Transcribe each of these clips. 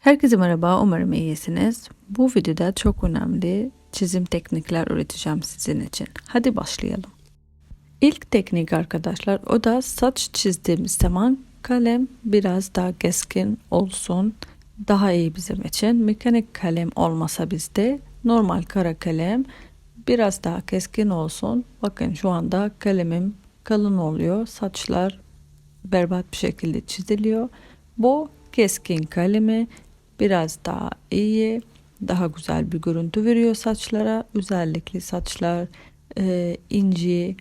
Herkese merhaba, umarım iyisiniz. Bu videoda çok önemli çizim teknikler öğreteceğim sizin için. Hadi başlayalım. İlk teknik arkadaşlar o da saç çizdiğimiz zaman kalem biraz daha keskin olsun. Daha iyi bizim için. Mekanik kalem olmasa bizde normal kara kalem biraz daha keskin olsun. Bakın şu anda kalemim kalın oluyor. Saçlar berbat bir şekilde çiziliyor. Bu keskin kalemi biraz daha iyi, daha güzel bir görüntü veriyor saçlara. Özellikle saçlar e, inci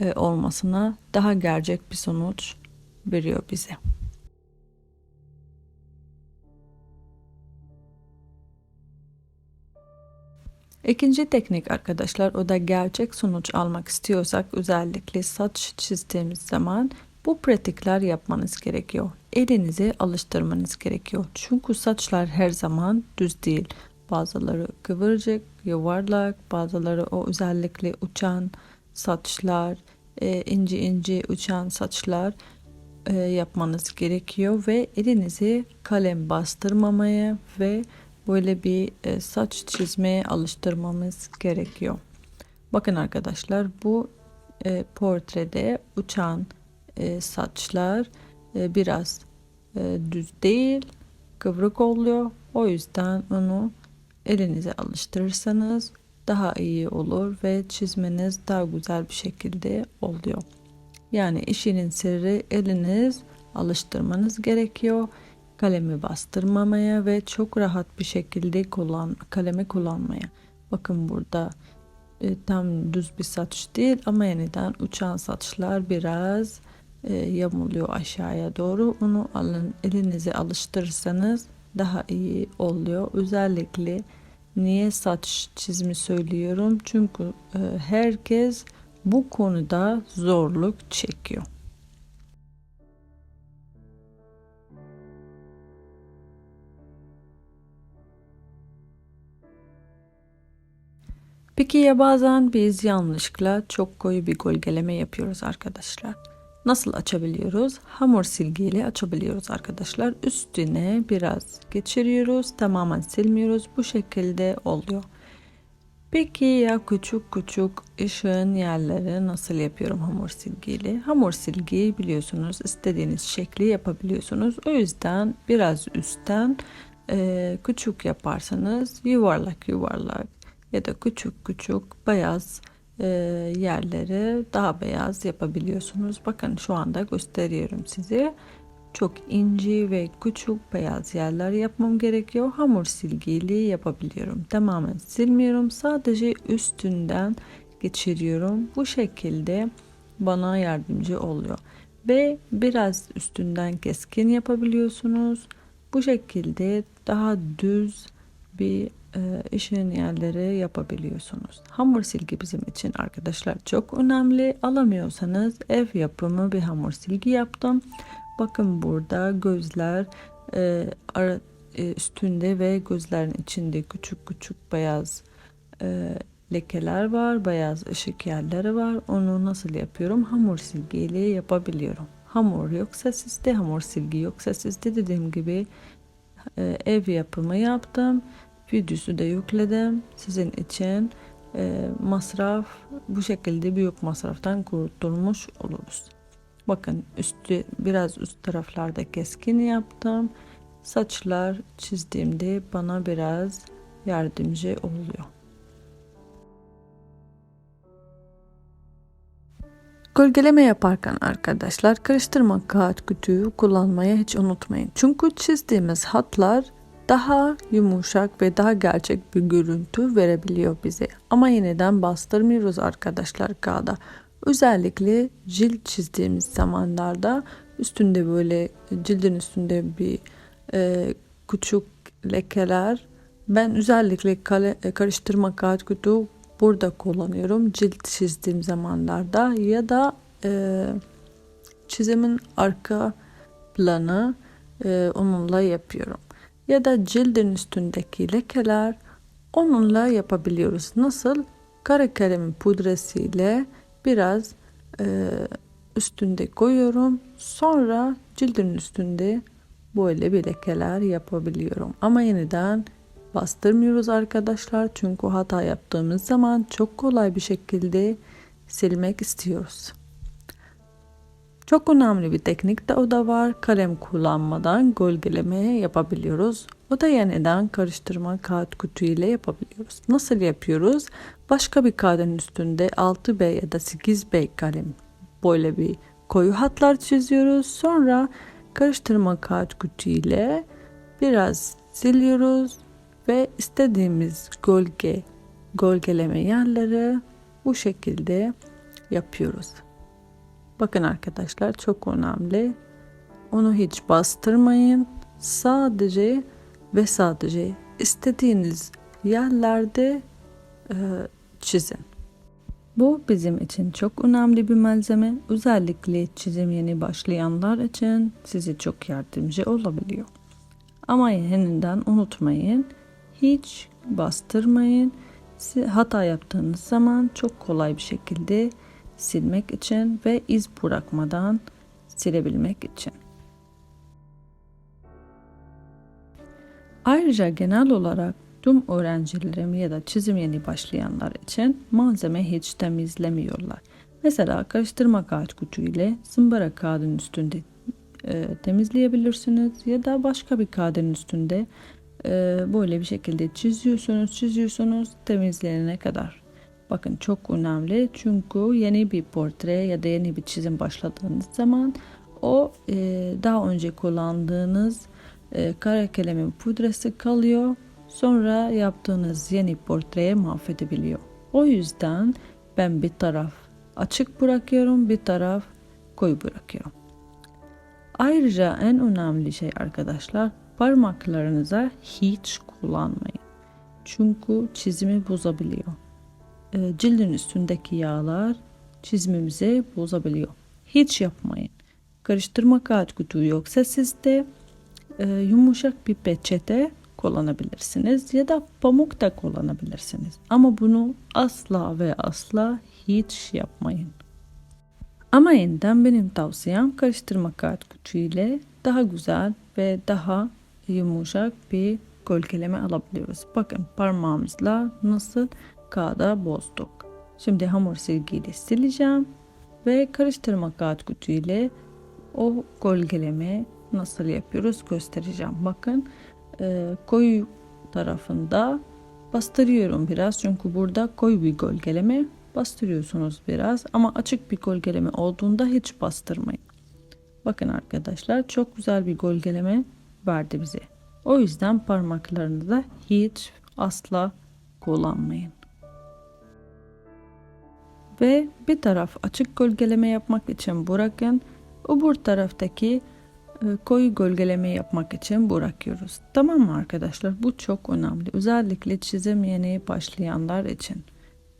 e, olmasına daha gerçek bir sonuç veriyor bize. İkinci teknik arkadaşlar o da gerçek sonuç almak istiyorsak özellikle saç çizdiğimiz zaman bu pratikler yapmanız gerekiyor. Elinizi alıştırmanız gerekiyor. Çünkü saçlar her zaman düz değil. Bazıları kıvırcık, yuvarlak, bazıları o özellikle uçan saçlar, e, ince ince uçan saçlar e, yapmanız gerekiyor ve elinizi kalem bastırmamaya ve böyle bir e, saç çizmeye alıştırmamız gerekiyor. Bakın arkadaşlar bu portrede uçan saçlar e, biraz e, düz değil kıvrık oluyor. O yüzden onu elinize alıştırırsanız daha iyi olur ve çizmeniz daha güzel bir şekilde oluyor. Yani işinin sırrı eliniz alıştırmanız gerekiyor. Kalemi bastırmamaya ve çok rahat bir şekilde kullan kalemi kullanmaya. Bakın burada e, tam düz bir saç değil ama yeniden uçan saçlar biraz e, yamuluyor aşağıya doğru. Onu alın elinize alıştırırsanız daha iyi oluyor. Özellikle niye saç çizimi söylüyorum? Çünkü e, herkes bu konuda zorluk çekiyor. Peki ya bazen biz yanlışlıkla çok koyu bir gölgeleme yapıyoruz arkadaşlar. Nasıl açabiliyoruz? Hamur silgiyle açabiliyoruz arkadaşlar. Üstüne biraz geçiriyoruz. Tamamen silmiyoruz. Bu şekilde oluyor. Peki ya küçük küçük ışığın yerleri nasıl yapıyorum hamur silgiyle? Hamur silgiyi biliyorsunuz istediğiniz şekli yapabiliyorsunuz. O yüzden biraz üstten e, küçük yaparsanız yuvarlak yuvarlak ya da küçük küçük beyaz e, yerleri daha beyaz yapabiliyorsunuz. Bakın şu anda gösteriyorum size. Çok ince ve küçük beyaz yerler yapmam gerekiyor. Hamur silgiyle yapabiliyorum. Tamamen silmiyorum. Sadece üstünden geçiriyorum. Bu şekilde bana yardımcı oluyor. Ve biraz üstünden keskin yapabiliyorsunuz. Bu şekilde daha düz bir e, işin yerleri yapabiliyorsunuz. Hamur silgi bizim için arkadaşlar çok önemli. Alamıyorsanız ev yapımı bir hamur silgi yaptım. Bakın burada gözler e, ara, e, üstünde ve gözlerin içinde küçük küçük beyaz e, lekeler var. Beyaz ışık yerleri var. Onu nasıl yapıyorum? Hamur silgiyle yapabiliyorum. Hamur yoksa sizde hamur silgi yoksa sizde dediğim gibi e, ev yapımı yaptım videosu da yükledim sizin için e, masraf bu şekilde büyük masraftan kurtulmuş oluruz. Bakın üstü biraz üst taraflarda keskin yaptım. Saçlar çizdiğimde bana biraz yardımcı oluyor. Gölgeleme yaparken arkadaşlar karıştırma kağıt kütüğü kullanmayı hiç unutmayın. Çünkü çizdiğimiz hatlar daha yumuşak ve daha gerçek bir görüntü verebiliyor bize. Ama yeniden bastırmıyoruz arkadaşlar kağıda. Özellikle cilt çizdiğimiz zamanlarda üstünde böyle cildin üstünde bir e, küçük lekeler. Ben özellikle kale, e, karıştırma kağıt kutu burada kullanıyorum. Cilt çizdiğim zamanlarda ya da e, çizimin arka planı e, onunla yapıyorum ya da cildin üstündeki lekeler onunla yapabiliyoruz. Nasıl? Kara kalem pudrası ile biraz e, üstünde koyuyorum. Sonra cildin üstünde böyle bir lekeler yapabiliyorum. Ama yeniden bastırmıyoruz arkadaşlar. Çünkü hata yaptığımız zaman çok kolay bir şekilde silmek istiyoruz. Çok önemli bir teknik de o da var. Kalem kullanmadan gölgeleme yapabiliyoruz. O da yeniden karıştırma kağıt kutu ile yapabiliyoruz. Nasıl yapıyoruz? Başka bir kağıdın üstünde 6B ya da 8B kalem böyle bir koyu hatlar çiziyoruz. Sonra karıştırma kağıt kutu ile biraz siliyoruz ve istediğimiz gölge gölgeleme yerleri bu şekilde yapıyoruz. Bakın arkadaşlar çok önemli. Onu hiç bastırmayın. Sadece ve sadece istediğiniz yerlerde e, çizin. Bu bizim için çok önemli bir malzeme. Özellikle çizim yeni başlayanlar için size çok yardımcı olabiliyor. Ama yeniden unutmayın. Hiç bastırmayın. Hata yaptığınız zaman çok kolay bir şekilde silmek için ve iz bırakmadan silebilmek için. Ayrıca genel olarak tüm öğrencilerim ya da çizim yeni başlayanlar için malzeme hiç temizlemiyorlar. Mesela karıştırma kağıt kutu ile zımbara kağıdın üstünde e, temizleyebilirsiniz ya da başka bir kağıdın üstünde e, böyle bir şekilde çiziyorsunuz çiziyorsunuz temizleyene kadar. Bakın çok önemli çünkü yeni bir portre ya da yeni bir çizim başladığınız zaman o e, daha önce kullandığınız e, kara kalemin pudrası kalıyor. Sonra yaptığınız yeni portreye mahvedebiliyor. O yüzden ben bir taraf açık bırakıyorum, bir taraf koyu bırakıyorum. Ayrıca en önemli şey arkadaşlar parmaklarınıza hiç kullanmayın. Çünkü çizimi bozabiliyor. E, cildin üstündeki yağlar çizimimizi bozabiliyor. Hiç yapmayın. Karıştırma kağıt kutuğu yoksa sizde e, yumuşak bir peçete kullanabilirsiniz ya da pamuk da kullanabilirsiniz. Ama bunu asla ve asla hiç yapmayın. Ama yeniden benim tavsiyem karıştırma kağıt kutuğu ile daha güzel ve daha yumuşak bir gölgeleme alabiliyoruz. Bakın parmağımızla nasıl kağıda bozduk. Şimdi hamur silgiyle sileceğim ve karıştırma kağıt kutu ile o gölgeleme nasıl yapıyoruz göstereceğim. Bakın e, koyu tarafında bastırıyorum biraz çünkü burada koyu bir gölgeleme bastırıyorsunuz biraz ama açık bir gölgeleme olduğunda hiç bastırmayın. Bakın arkadaşlar çok güzel bir gölgeleme verdi bize. O yüzden parmaklarınızı hiç asla kullanmayın. Ve bir taraf açık gölgeleme yapmak için bırakın. Öbür taraftaki e, koyu gölgeleme yapmak için bırakıyoruz. Tamam mı arkadaşlar? Bu çok önemli. Özellikle çizim yeni başlayanlar için.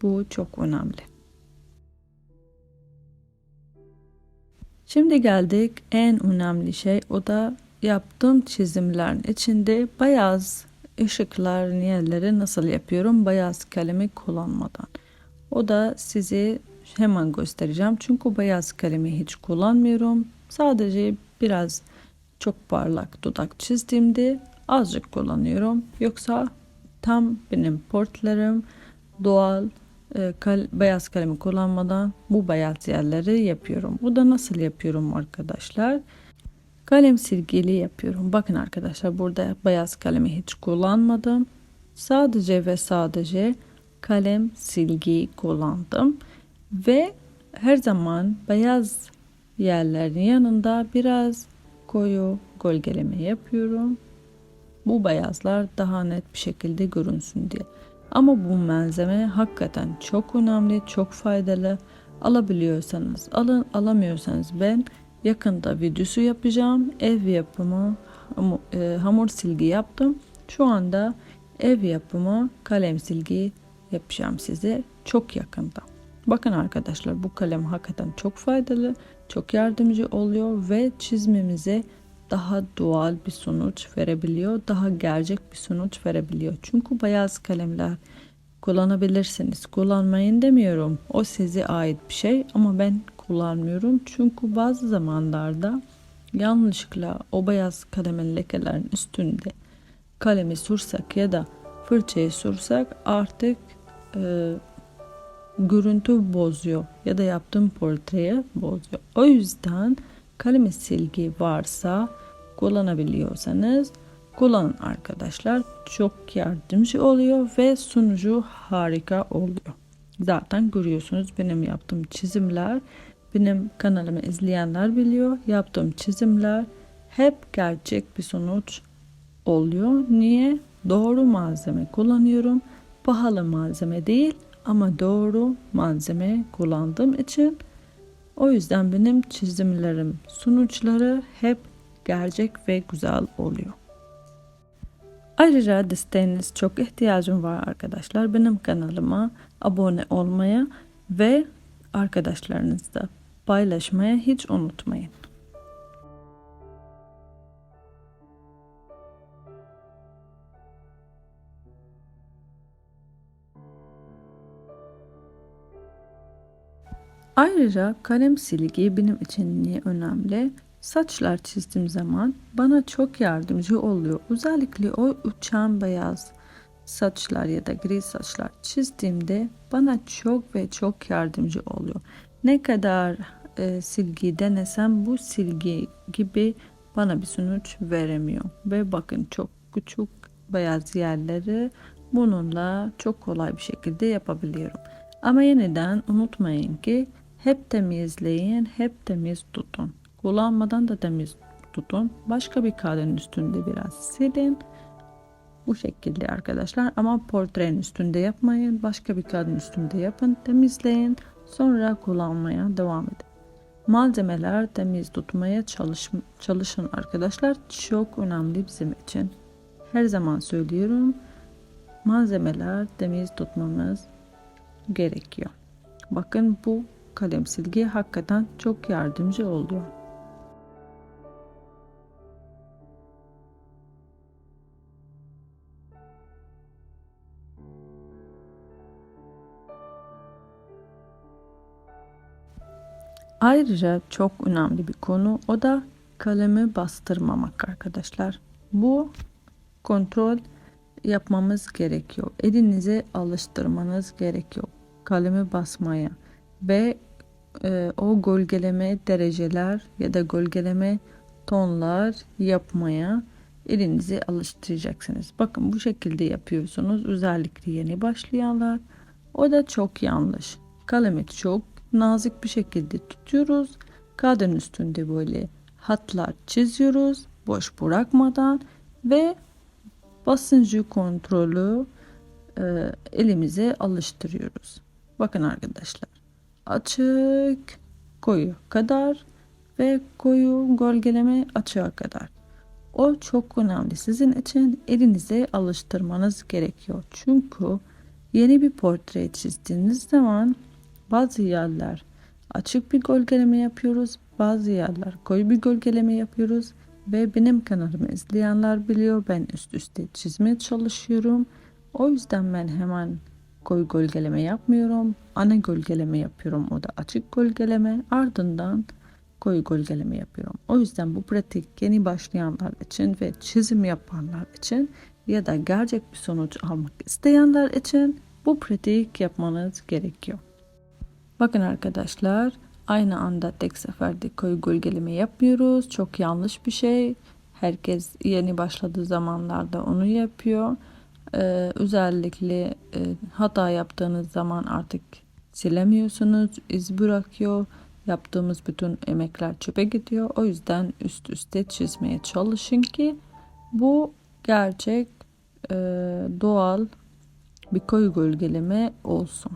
Bu çok önemli. Şimdi geldik en önemli şey o da yaptığım çizimlerin içinde beyaz ışıklar yerleri nasıl yapıyorum beyaz kalemi kullanmadan. O da size hemen göstereceğim. Çünkü beyaz kalemi hiç kullanmıyorum. Sadece biraz çok parlak dudak çizdiğimde azıcık kullanıyorum. Yoksa tam benim portlarım doğal e, kal, beyaz kalemi kullanmadan bu beyaz yerleri yapıyorum. Bu da nasıl yapıyorum arkadaşlar? Kalem silgili yapıyorum. Bakın arkadaşlar burada beyaz kalemi hiç kullanmadım. Sadece ve sadece kalem silgi kullandım ve her zaman beyaz yerlerin yanında biraz koyu gölgeleme yapıyorum. Bu beyazlar daha net bir şekilde görünsün diye. Ama bu malzeme hakikaten çok önemli, çok faydalı. Alabiliyorsanız alın, alamıyorsanız ben yakında videosu yapacağım. Ev yapımı e, hamur silgi yaptım. Şu anda ev yapımı kalem silgi yapacağım size çok yakında. Bakın arkadaşlar bu kalem hakikaten çok faydalı, çok yardımcı oluyor ve çizmemize daha doğal bir sonuç verebiliyor, daha gerçek bir sonuç verebiliyor. Çünkü beyaz kalemler kullanabilirsiniz. Kullanmayın demiyorum. O size ait bir şey ama ben kullanmıyorum. Çünkü bazı zamanlarda yanlışlıkla o beyaz kalemin lekelerin üstünde kalemi sürsek ya da fırçayı sürsek artık e, görüntü bozuyor ya da yaptığım portreyi bozuyor. O yüzden kalemi silgi varsa kullanabiliyorsanız kullanın arkadaşlar. Çok yardımcı oluyor ve sunucu harika oluyor. Zaten görüyorsunuz benim yaptığım çizimler, benim kanalımı izleyenler biliyor. Yaptığım çizimler hep gerçek bir sonuç oluyor. Niye? Doğru malzeme kullanıyorum. Pahalı malzeme değil ama doğru malzeme kullandığım için o yüzden benim çizimlerim, sonuçları hep gerçek ve güzel oluyor. Ayrıca desteğiniz çok ihtiyacım var arkadaşlar. Benim kanalıma abone olmaya ve arkadaşlarınızla paylaşmaya hiç unutmayın. Ayrıca kalem silgi benim için niye önemli? Saçlar çizdiğim zaman bana çok yardımcı oluyor. Özellikle o uçan beyaz saçlar ya da gri saçlar çizdiğimde bana çok ve çok yardımcı oluyor. Ne kadar e, silgi denesem bu silgi gibi bana bir sonuç veremiyor. Ve bakın çok küçük beyaz yerleri bununla çok kolay bir şekilde yapabiliyorum. Ama yeniden unutmayın ki hep temizleyin, hep temiz tutun. Kullanmadan da temiz tutun. Başka bir kağıdın üstünde biraz silin. Bu şekilde arkadaşlar ama portrenin üstünde yapmayın. Başka bir kağıdın üstünde yapın. Temizleyin. Sonra kullanmaya devam edin. Malzemeler temiz tutmaya çalış, çalışın arkadaşlar. Çok önemli bizim için. Her zaman söylüyorum. Malzemeler temiz tutmamız gerekiyor. Bakın bu kalem silgi hakikaten çok yardımcı oluyor. Ayrıca çok önemli bir konu o da kalemi bastırmamak arkadaşlar. Bu kontrol yapmamız gerekiyor. Elinize alıştırmanız gerekiyor kalemi basmaya ve e, o gölgeleme dereceler ya da gölgeleme tonlar yapmaya elinizi alıştıracaksınız. Bakın bu şekilde yapıyorsunuz. Özellikle yeni başlayanlar. O da çok yanlış. Kalemi çok nazik bir şekilde tutuyoruz. Kağıdın üstünde böyle hatlar çiziyoruz. Boş bırakmadan ve basıncı kontrolü e, elimize alıştırıyoruz. Bakın arkadaşlar. Açık koyu kadar ve koyu gölgeleme açığa kadar. O çok önemli. Sizin için elinize alıştırmanız gerekiyor. Çünkü yeni bir portre çizdiğiniz zaman bazı yerler açık bir gölgeleme yapıyoruz. Bazı yerler koyu bir gölgeleme yapıyoruz. Ve benim kanalımı izleyenler biliyor ben üst üste çizmeye çalışıyorum. O yüzden ben hemen koyu gölgeleme yapmıyorum. Ana gölgeleme yapıyorum. O da açık gölgeleme. Ardından koyu gölgeleme yapıyorum. O yüzden bu pratik yeni başlayanlar için ve çizim yapanlar için ya da gerçek bir sonuç almak isteyenler için bu pratik yapmanız gerekiyor. Bakın arkadaşlar aynı anda tek seferde koyu gölgeleme yapmıyoruz. Çok yanlış bir şey. Herkes yeni başladığı zamanlarda onu yapıyor. Ee, özellikle e, hata yaptığınız zaman artık silemiyorsunuz. iz bırakıyor. Yaptığımız bütün emekler çöpe gidiyor. O yüzden üst üste çizmeye çalışın ki bu gerçek e, doğal bir koyu gölgeleme olsun.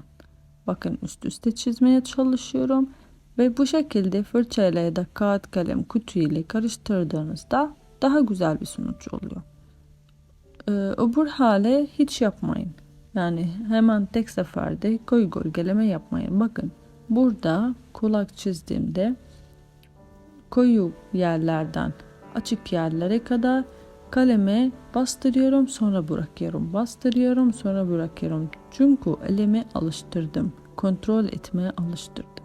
Bakın üst üste çizmeye çalışıyorum. Ve bu şekilde fırçayla ya da kağıt kalem kutu ile karıştırdığınızda daha güzel bir sonuç oluyor. Ee, öbür hale hiç yapmayın. Yani hemen tek seferde koyu gölgeleme yapmayın. Bakın burada kulak çizdiğimde koyu yerlerden açık yerlere kadar kaleme bastırıyorum sonra bırakıyorum. Bastırıyorum sonra bırakıyorum. Çünkü elimi alıştırdım. Kontrol etmeye alıştırdım.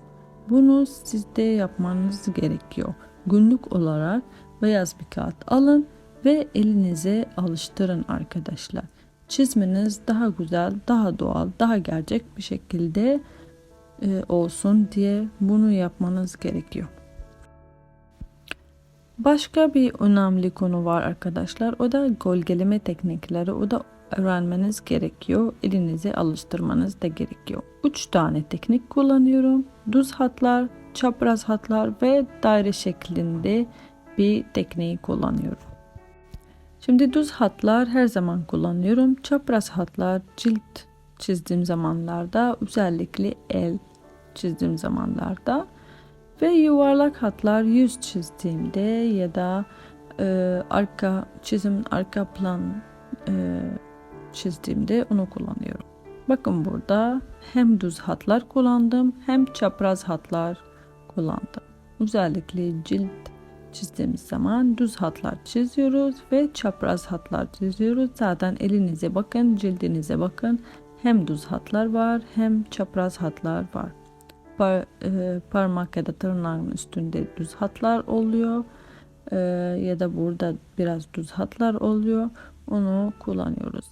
Bunu sizde yapmanız gerekiyor. günlük olarak beyaz bir kağıt alın ve elinize alıştırın arkadaşlar. Çizmeniz daha güzel, daha doğal, daha gerçek bir şekilde e, olsun diye bunu yapmanız gerekiyor. Başka bir önemli konu var arkadaşlar. O da gölgeleme teknikleri. O da öğrenmeniz gerekiyor. Elinize alıştırmanız da gerekiyor. Üç tane teknik kullanıyorum. Düz hatlar, çapraz hatlar ve daire şeklinde bir tekniği kullanıyorum. Şimdi düz hatlar her zaman kullanıyorum. Çapraz hatlar cilt çizdiğim zamanlarda özellikle el çizdiğim zamanlarda ve yuvarlak hatlar yüz çizdiğimde ya da e, arka çizim arka plan e, çizdiğimde onu kullanıyorum. Bakın burada hem düz hatlar kullandım hem çapraz hatlar kullandım. Özellikle cilt çizdiğimiz zaman düz hatlar çiziyoruz ve çapraz hatlar çiziyoruz. Zaten elinize bakın, cildinize bakın. Hem düz hatlar var hem çapraz hatlar var. Par, e, parmak ya da tırnağın üstünde düz hatlar oluyor. E, ya da burada biraz düz hatlar oluyor. Onu kullanıyoruz.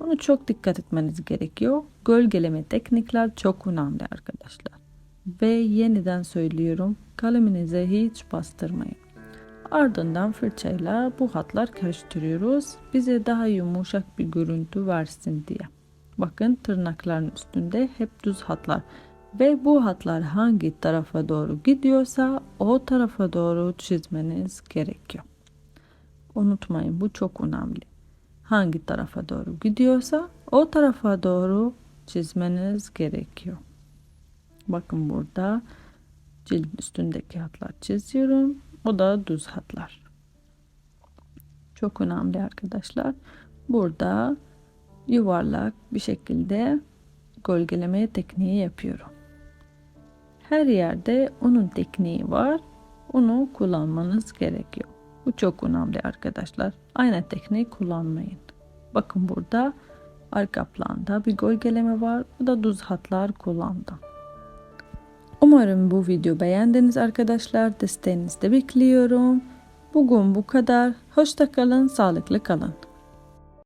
Onu çok dikkat etmeniz gerekiyor. Gölgeleme teknikler çok önemli arkadaşlar. Ve yeniden söylüyorum kaleminize hiç bastırmayın. Ardından fırçayla bu hatlar karıştırıyoruz. Bize daha yumuşak bir görüntü versin diye. Bakın tırnakların üstünde hep düz hatlar. Ve bu hatlar hangi tarafa doğru gidiyorsa o tarafa doğru çizmeniz gerekiyor. Unutmayın bu çok önemli. Hangi tarafa doğru gidiyorsa o tarafa doğru çizmeniz gerekiyor. Bakın burada cilt üstündeki hatlar çiziyorum. O da düz hatlar. Çok önemli arkadaşlar. Burada yuvarlak bir şekilde gölgeleme tekniği yapıyorum. Her yerde onun tekniği var. Onu kullanmanız gerekiyor. Bu çok önemli arkadaşlar. Aynı tekniği kullanmayın. Bakın burada arka planda bir gölgeleme var. Bu da düz hatlar kullandım. Umarım bu video beğendiniz arkadaşlar. Desteğinizi de bekliyorum. Bugün bu kadar. Hoşça kalın, sağlıklı kalın.